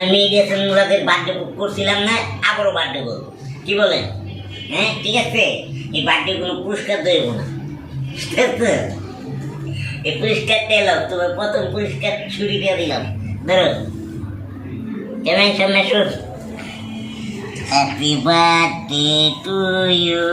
গেছেন ওনাদের বার্থডে করছিলাম না, আবারও বার্থডে করব কি বলেন হ্যাঁ ঠিক আছে? এই বার্থডে কোনো পুরস্কার দেব না। এই পুরস্কারটা এলো তোমার প্রথম পুরস্কার ছুরি দিয়ে দিলাম। ধরো। কেমন সামনে শুন। Happy birthday to you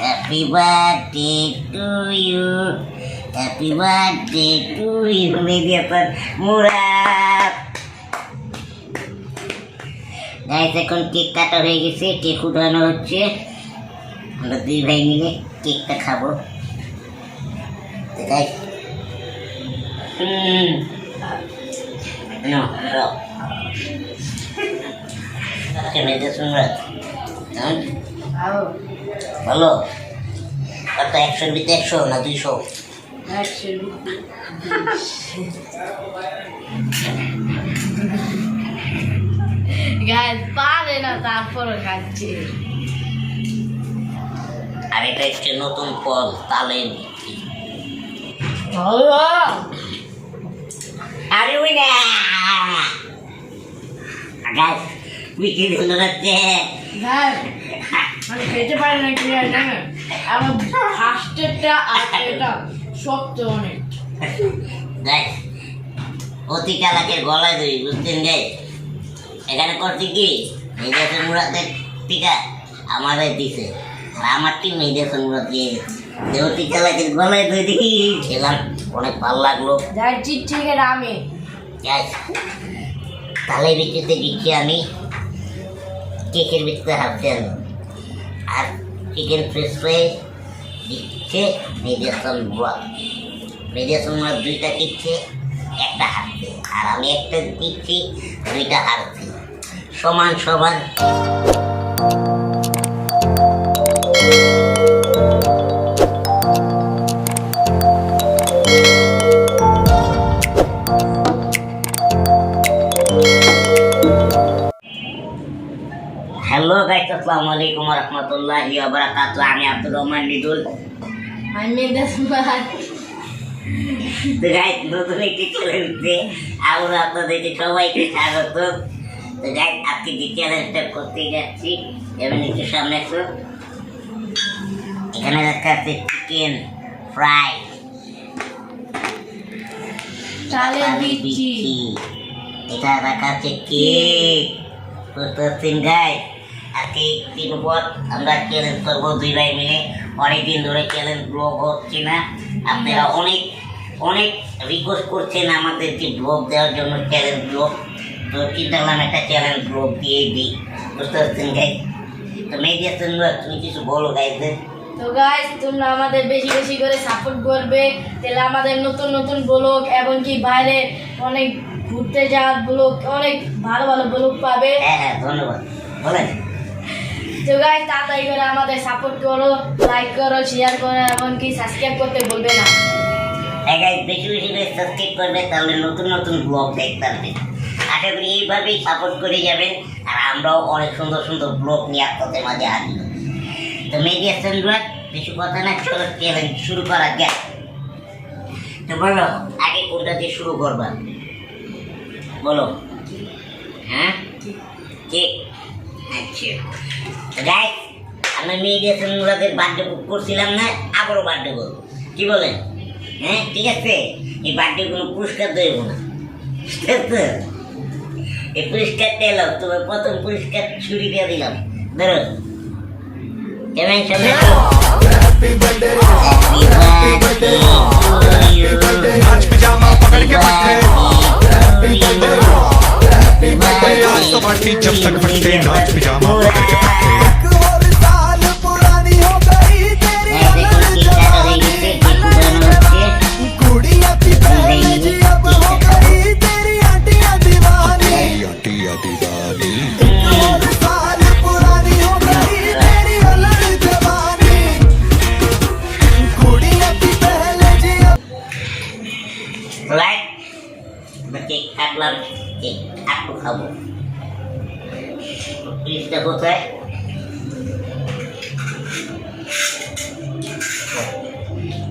happy birthday to you happy birthday to you মেদিয়াপার Murad guys এখন কেক কাটা হয়ে গেছে কেক উঠানো হচ্ছে। আমরা দুই ভাই মিলে কেকটা খাব। গাইস হ্যাঁ? ভালো। কত একশোর ভিতরে একশো না দুইশো। গাছ পারে না তারপরে খাচ্ছে আর এটা হচ্ছে নতুন ফল তালের বিক্রি আরে ওই না। গাছ বিক্রি হলো গাছ মানে খেতে পারে না কি আমার ফার্স্টেরটা আর এটা শক্ত অনেক। গাছ অতি চালাকের গলায় ধরি বুঝছেন গাই এখানে করছি কি? মেজাসের মুরাদের টিকা আমাদের দিছে। আর আমার টিম মেজাসের মুরাদ দিয়ে গেছে। যে অতি চালাকের গলায় ধরি খেলাম। অনেক ভালো লাগল। যার চিঠিকে রামে গ্যাস তালে বিক্রিতে দিচ্ছি আমি। কেকের বিক্রিতে হাফতে আমি। আর চিকেন ফ্রেশ ফ্রাই দিচ্ছে মেডিয়াসন ব্লক মেডিয়াসন দুইটা দিচ্ছে একটা হারছে। আর আমি একটা দিচ্ছি দুইটা হারছি। সমান সমান। হ্যালো গাইস আসসালামু আলাইকুম রহমতুল্লাহি বারাকাতু আমি আব্দুর রহমান লিদুল আমি দেশবার তো গাইস নতুন একটি চ্যালেঞ্জে আমরা আপনাদেরকে সবাইকে স্বাগত তো গাইস আজকে যে চ্যালেঞ্জটা করতে যাচ্ছি। এবং একটু সামনে আসুন এখানে দেখা আছে চিকেন ফ্রাই এটা রাখা আছে কেক বুঝতে পারছেন গাই আজকে একদিন পর আমরা চ্যালেঞ্জ করব দুই ভাই মিলে। অনেকদিন ধরে চ্যালেঞ্জ ব্লগ হচ্ছে না। আপনারা অনেক অনেক রিকোয়েস্ট করছেন আমাদেরকে ব্লগ দেওয়ার জন্য চ্যালেঞ্জ ব্লগ তো চিন্তা করলাম একটা চ্যালেঞ্জ ব্লগ দিয়ে দিই। বুঝতে পারছেন গাই তো মেডিয়া তুমি কিছু বলো গাইদের তো গাইস তোমরা আমাদের বেশি বেশি করে সাপোর্ট করবে। তাহলে আমাদের নতুন নতুন ব্লগ এবং কি বাইরে অনেক ঘুরতে যাওয়ার ব্লগ অনেক ভালো ভালো ব্লগ পাবে। হ্যাঁ হ্যাঁ ধন্যবাদ। বলেন। তো গাইস তাড়াতাড়ি করে আমাদের সাপোর্ট করো লাইক করো শেয়ার করো এবং কি সাবস্ক্রাইব করতে ভুলবে না। হ্যাঁ guys, বেশি বেশি করে সাবস্ক্রাইব করবে তাহলে নতুন নতুন ব্লগ দেখতে পারবেন আশা করি এইভাবেই সাপোর্ট করে যাবেন আর আমরাও অনেক সুন্দর সুন্দর ব্লগ নিয়ে আপনাদের মাঝে হাজির। তো মেডিয়া সেন্ড্রাট বেশি কথা না, চলো চ্যালেঞ্জ শুরু করা যাক। তো বলো, আগে কোনটা দিয়ে শুরু করবা? বলো। হ্যাঁ? কে? আচ্ছা। গাইস আমরা মেয়েদের সেন্ড্রাটের বার্থডে বুক করছিলাম না, আবারও বার্থডে করব কি বলেন? হ্যাঁ ঠিক আছে? এই বার্থডে কোনো পুরস্কার দেব না। ঠিক আছে? এই পুরস্কারটা এলো তোমার প্রথম পুরস্কার ছুরি দিয়ে দিলাম ধরো কেমন সামনে Happy birthday to you. आज पिजामा पकड़ के पट्टे Happy birthday आज तो पार्टी जब तक फटते नाच पिजामा पकड़ के কোথায়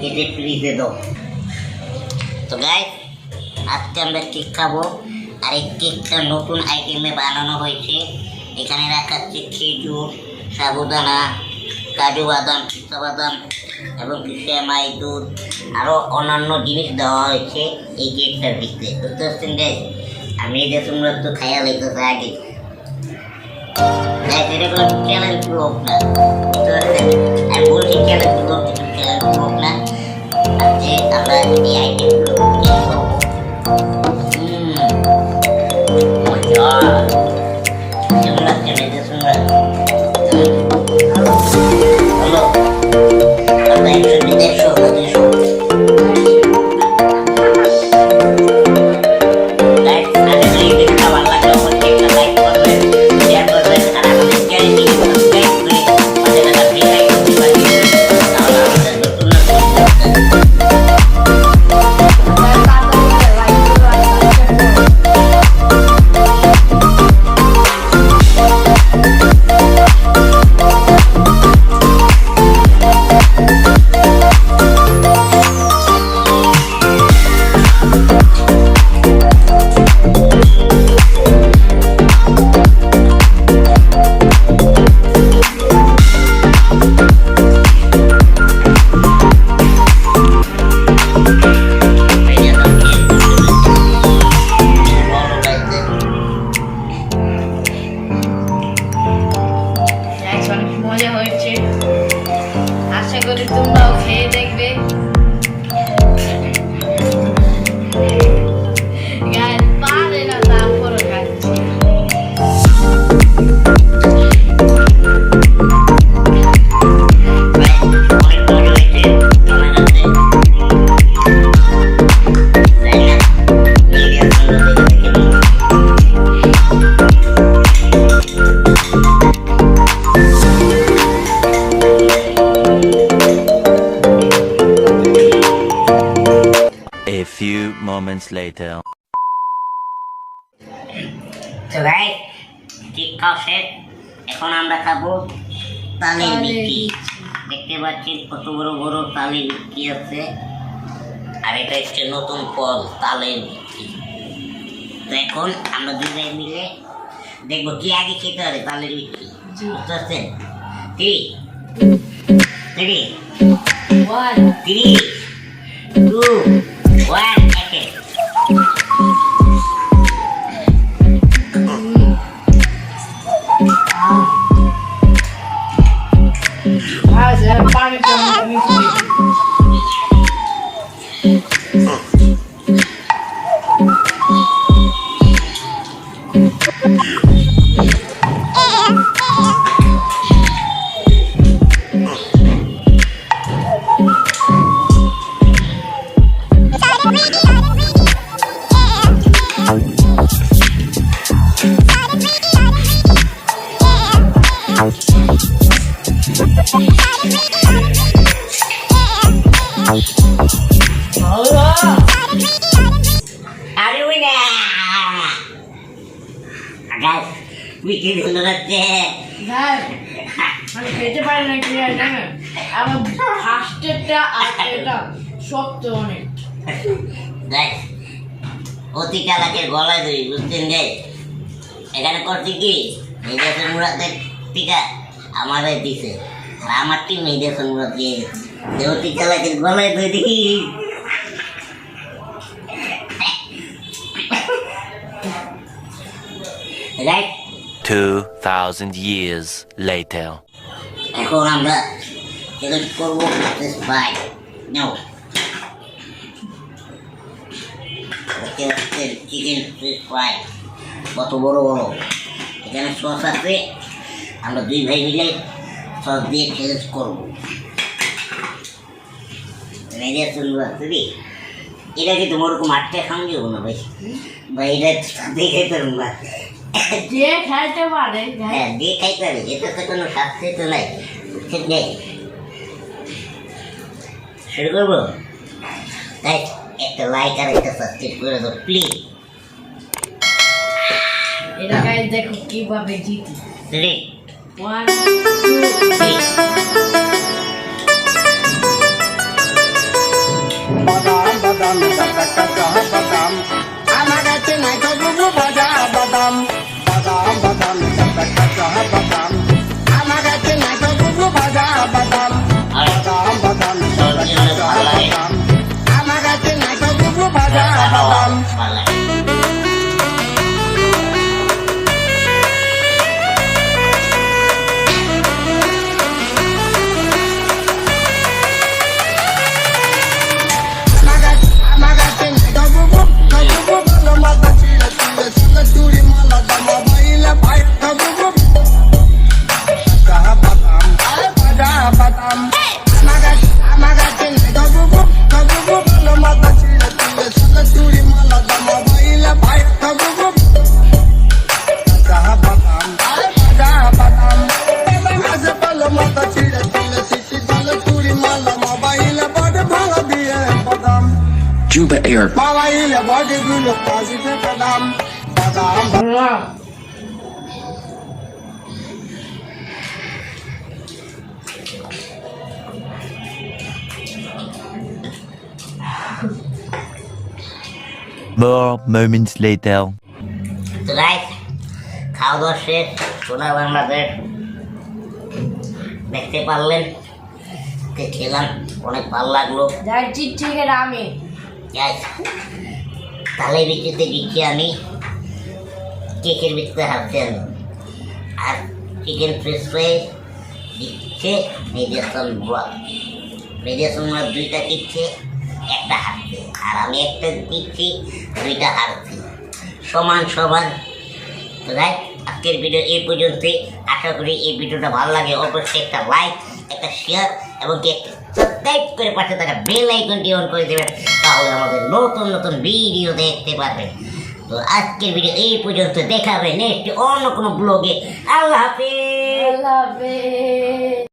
কেটে তো গাই আজকে আমরা কেক খাব, আর এই কেকটা নতুন আইটেমে বানানো হয়েছে। এখানে রাখা হচ্ছে খেজুর, সাবুদানা, কাজু বাদাম পিস্তা বাদাম, এবং শ্যামাই দুধ আরও অন্যান্য জিনিস দেওয়া হয়েছে এই কেকটার ভিতরে। বুঝতে পারছেন, guys? আমি এটা তোমরা তো খাইয়া লাগতেছে আগে। আমরা later. তো ভাই ঠিক খাও শেষ। এখন আমরা খাব তালের। দেখতে পাচ্ছেন কত বড় বড় তালের বিচি আছে। আর এটা হচ্ছে নতুন ফল তালের তো এখন আমরা ভাই মিলে দেখব কি আগে খেতে হবে তালের জি। বুঝতে পারছেন? Three three three two one আগাস বিচি সুন্দর হচ্ছে ভাই আমি খেতে পারি না কি আর জানেন আমার ফার্স্টেরটা আর এটা শক্ত অনেক। দেখ অতি চালাকের গলায় ধরি বুঝছেন গে? এখানে করছি কি? মেডিয়াসন মুরাদের টিকা আমাদের দিছে। আর আমার টিম মেডিয়াসন মুরাদ দিয়ে গেছে যে অতি চালাকের গলায় ধরি রাইট 2000 years later. এখন আমরা চ্যালেঞ্জ করব বাই নাও দেখতে পাচ্ছেন চিকেন ফ্রাই কত বড় বড়। এখানে সস আছে। আমরা দুই ভাই মিলে সস দিয়ে চ্যালেঞ্জ করব। রেডিয়া চলবো তুমি এটা কি তোমার ওরকম আটটা খাওয়া যাব না ভাই ভাই এটা দেখে না যে খাইতে পারে হ্যাঁ। দিয়ে খাইতে হবে এটা তো কোনো শাস্তি তো নাই ঠিক নেই। শুরু করব? তাই একটা লাইক আর একটা সাবস্ক্রাইব করে দাও প্লিজ এটা গাইজ দেখো কীভাবে জিতি। থ্রি ওয়ান বাদাম বাদাম বাদাম আমার কাছে নাই তো বাদাম। বাদাম বাদাম More moments later. তো গাইস খাওয়া দাওয়া শেষ সোনা বাংলাদেশ দেখতে পারলেন খেলাম অনেক ভালো লাগল। যাই চিটচিকে রামে গাইস তালে বিচিতে দিচ্ছি আমি কেকের ভিতরে হাতে আমি আর চিকেন ফ্রেশ ফ্রাই দিচ্ছে মেডিয়াসন ব্লক মেডিয়াসন ব্লক দুইটা দিচ্ছে, একটা হাতে। আর আমি একটা দিচ্ছি, দুইটা হাতে। সমান সমান। যাই, আজকের ভিডিও এই পর্যন্তই। আশা করি এই ভিডিওটা ভালো লাগে, অবশ্যই একটা লাইক একটা শেয়ার এবং কি একটা সাবস্ক্রাইব করে পাশে থাকা বেল আইকনটি অন করে দেবেন, তাহলে আমাদের নতুন নতুন ভিডিও দেখতে পারবেন। তো আজকের ভিডিও এই পর্যন্ত দেখা হবে নেক্সট অন্য কোনো ব্লগে আল্লাহ হাফিজ। আল্লাহ হাফেজ।